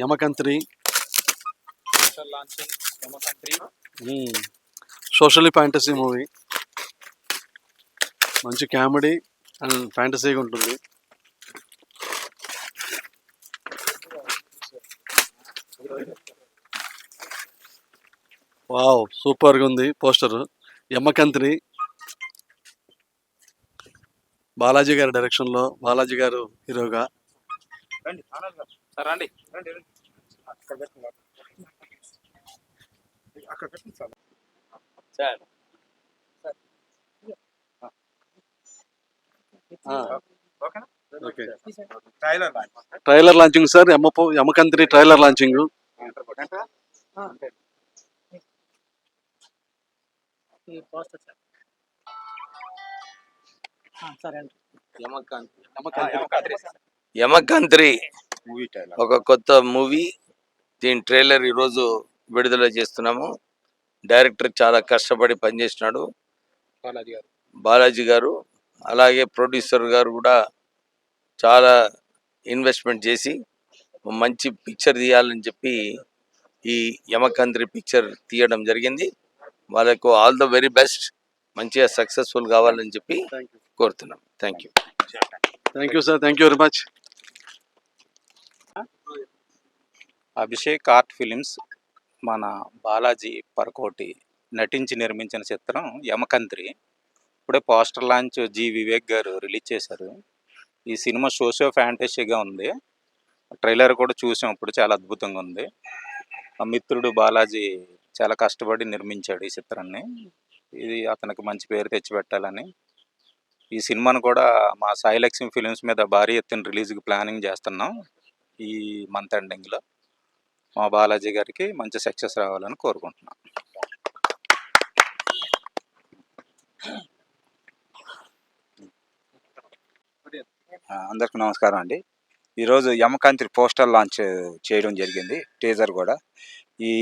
Yamakantri. Socially fantasy movie మంచి comedy and ఫ్యాంటసీగా ఉంటుంది. వావ్ సూపర్గా ఉంది పోస్టర్. యమ్మకంత్రి బాలాజీ గారి డైరెక్షన్లో బాలాజీ గారు హీరోగా. సార్ రండి. Sir. Trailer trailer launching sir Yama Yamakantri trailer launching. Yamakantri ఒక కొత్త మూవీ దీని ట్రైలర్ ఈరోజు విడుదల చేస్తున్నాము. డైరెక్టర్ చాలా కష్టపడి పనిచేసినాడు బాలాజీ గారు. బాలాజీ గారు అలాగే ప్రొడ్యూసర్ గారు కూడా చాలా ఇన్వెస్ట్మెంట్ చేసి మంచి పిక్చర్ తీయాలని చెప్పి ఈ యమకంత్రి పిక్చర్ తీయడం జరిగింది. వాళ్ళకు ఆల్ ద వెరీ బెస్ట్ మంచిగా సక్సెస్ఫుల్ కావాలని చెప్పి కోరుతున్నాం. Thank you thank you sir thank you very much Abhishek art films మన బాలాజీ పరకోటి నటించి నిర్మించిన చిత్రం యమకంత్రి. ఇప్పుడే పోస్టర్ లాంచ్ జి వివేక్ గారు రిలీజ్ చేశారు. ఈ సినిమా సోషో ఫ్యాంటసీగా ఉంది. ట్రైలర్ కూడా చూసాం ఇప్పుడు చాలా అద్భుతంగా ఉంది. ఆ మిత్రుడు బాలాజీ చాలా కష్టపడి నిర్మించాడు ఈ చిత్రాన్ని. ఇది అతనికి మంచి పేరు తెచ్చిపెట్టాలని. ఈ సినిమాను కూడా మా సాయిలక్ష్మి ఫిలిమ్స్ మీద భారీ ఎత్తున రిలీజ్కి ప్లానింగ్ చేస్తున్నాం ఈ మంత్ ఎండింగ్లో. మా బాలాజీ గారికి మంచి సక్సెస్ రావాలని కోరుకుంటున్నాను అందరికి అందరికీ నమస్కారం అండి. ఈరోజు యమకాంతి పోస్టర్ లాంచ్ చేయడం జరిగింది టీజర్ కూడా. ఈ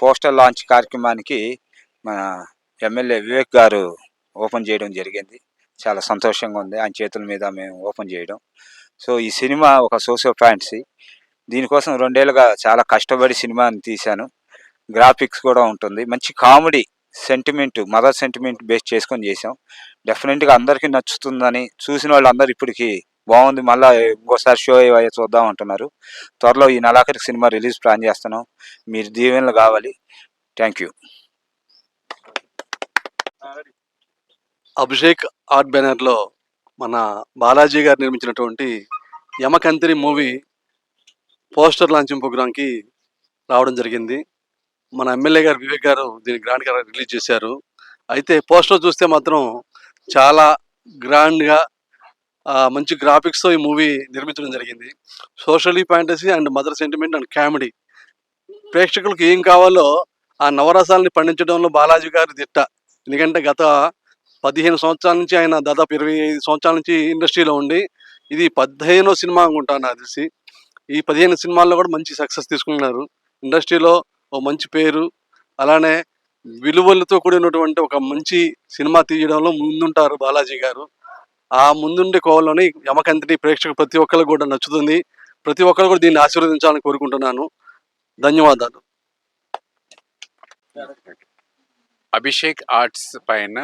పోస్టర్ లాంచ్ కార్యక్రమానికి మన ఎమ్మెల్యే వివేక్ గారు ఓపెన్ చేయడం జరిగింది. చాలా సంతోషంగా ఉంది. ఆయన చేతుల మీద మేము ఓపెన్ చేయడం. సో ఈ సినిమా ఒక సోషల్ ఫ్యాంటసీ. దీనికోసం రెండేళ్ళుగా చాలా కష్టపడి సినిమాని తీశాను. గ్రాఫిక్స్ కూడా ఉంటుంది. మంచి comedy sentiment mother sentiment base చేసుకొని చేసాం డెఫినెట్గా అందరికీ నచ్చుతుందని చూసిన వాళ్ళు అందరు ఇప్పటికీ బాగుంది. మళ్ళీ ఇంకోసారి షో అయ్యే చూద్దాం అంటున్నారు త్వరలో ఈ నెలాఖరికి సినిమా రిలీజ్ ప్లాన్ చేస్తున్నాం. మీరు దీవెనలు కావాలి. Thank you. అభిషేక్ ఆర్ట్ బ్యానర్లో మన బాలాజీ గారు నిర్మించినటువంటి యమకంత్రి మూవీ పోస్టర్ లాంచింగ్ ప్రోగ్రామ్కి రావడం జరిగింది. మన ఎమ్మెల్యే గారు వివేక్ గారు దీన్ని గ్రాండ్గా రిలీజ్ చేశారు. అయితే పోస్టర్ చూస్తే మాత్రం చాలా గ్రాండ్గా మంచి గ్రాఫిక్స్తో ఈ మూవీ నిర్మించడం జరిగింది. Socially fantasy and mother sentiment and comedy. ప్రేక్షకులకు ఏం కావాలో ఆ నవరసాలని పండించడంలో బాలాజీ గారి దిట్ట. ఎందుకంటే గత పదిహేను సంవత్సరాల నుంచి ఆయన దాదాపు ఇరవై ఐదు సంవత్సరాల నుంచి ఇండస్ట్రీలో ఉండి ఇది పదిహేనో సినిమా అనుకుంటాను నాకు తెలిసి. ఈ పదిహేను సినిమాల్లో కూడా మంచి సక్సెస్ తీసుకున్నారు. ఇండస్ట్రీలో ఓ మంచి పేరు అలానే విలువలతో కూడినటువంటి ఒక మంచి సినిమా తీయడంలో ముందుంటారు బాలాజీ గారు. ఆ ముందుండే కోవలోని యమకంతిని ప్రేక్షకులు ప్రతి ఒక్కరికి కూడా నచ్చుతుంది. ప్రతి ఒక్కరు కూడా దీన్ని ఆశీర్వదించాలని కోరుకుంటున్నాను. ధన్యవాదాలు. అభిషేక్ ఆర్ట్స్ పైన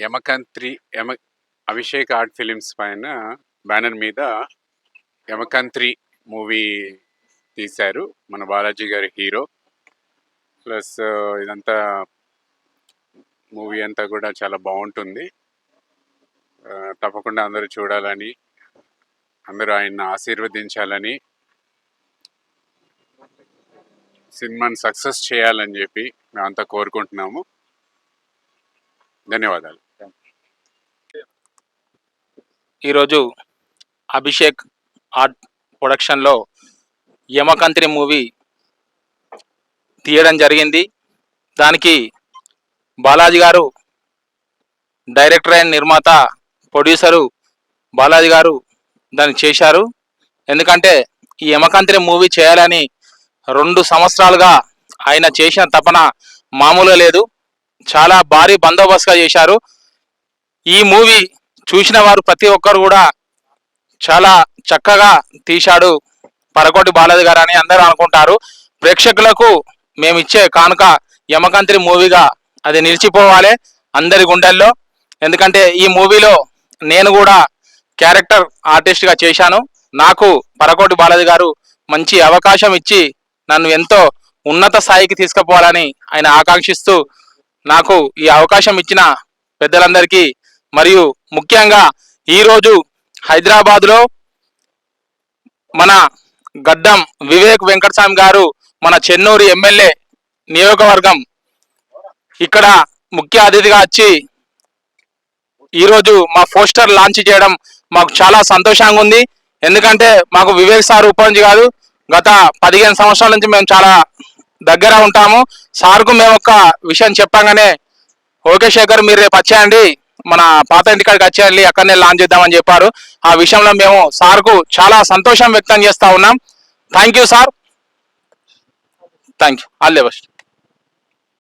యమకంత్రి యమ అభిషేక్ ఆర్ట్ ఫిలిమ్స్ పైన బ్యానర్ మీద యమకంత్రి మూవీ తీశారు మన బాలాజీ గారి హీరో. ప్లస్ ఇదంతా మూవీ అంతా కూడా చాలా బాగుంటుంది. తప్పకుండా అందరూ చూడాలని అందరూ ఆయన్ని ఆశీర్వదించాలని సినిమాని సక్సెస్ చేయాలని చెప్పి మేమంతా కోరుకుంటున్నాము. ధన్యవాదాలు. ఈరోజు అభిషేక్ ఆర్ట్ ప్రొడక్షన్లో యమకంత్రి మూవీ తీయడం జరిగింది. దానికి బాలాజీ గారు డైరెక్టర్ అండ్ నిర్మాత ప్రొడ్యూసరు బాలాజీ గారు దాన్ని చేశారు. ఎందుకంటే ఈ యమకంత్రి మూవీ చేయాలని రెండు సంవత్సరాలుగా ఆయన చేసిన తపన మామూలుగా లేదు. చాలా భారీ బందోబస్తుగా చేశారు. ఈ మూవీ చూసిన వారు ప్రతి ఒక్కరు కూడా చాలా చక్కగా తీశాడు పరకోటి బాలాజీ గారు అని అందరూ అనుకుంటారు. ప్రేక్షకులకు మేము ఇచ్చే కానుక యమకంత్రి మూవీగా అది నిలిచిపోవాలి అందరి గుండెల్లో. ఎందుకంటే ఈ మూవీలో నేను కూడా క్యారెక్టర్ ఆర్టిస్ట్గా చేశాను. నాకు పరకోటి బాలాజీ గారు మంచి అవకాశం ఇచ్చి నన్ను ఎంతో ఉన్నత స్థాయికి తీసుకుపోవాలని ఆయన ఆకాంక్షిస్తూ నాకు ఈ అవకాశం ఇచ్చిన పెద్దలందరికీ మరియు ముఖ్యంగా ఈరోజు హైదరాబాద్లో మన గడ్డం వివేక్ వెంకటస్వామి గారు మన చెన్నూరు ఎమ్మెల్యే నియోజకవర్గం ఇక్కడ ముఖ్య అతిథిగా వచ్చి ఈరోజు మా పోస్టర్ లాంచ్ చేయడం మాకు చాలా సంతోషంగా ఉంది. ఎందుకంటే మాకు వివేక్ సార్ ఉపంచి కాదు. గత పదిహేను సంవత్సరాల నుంచి మేము చాలా దగ్గర ఉంటాము. సార్కు మేము ఒక విషయం చెప్పగానే ఓకే శేఖర్ మీరు రేపు వచ్చేయండి. మన పాత ఇంటికాడికి వచ్చేయాలి అక్కడనే లాంచ్ చేద్దామని చెప్పారు. ఆ విషయంలో మేము సార్కు చాలా సంతోషం వ్యక్తం చేస్తా ఉన్నాం. Thank you sir thank you all the best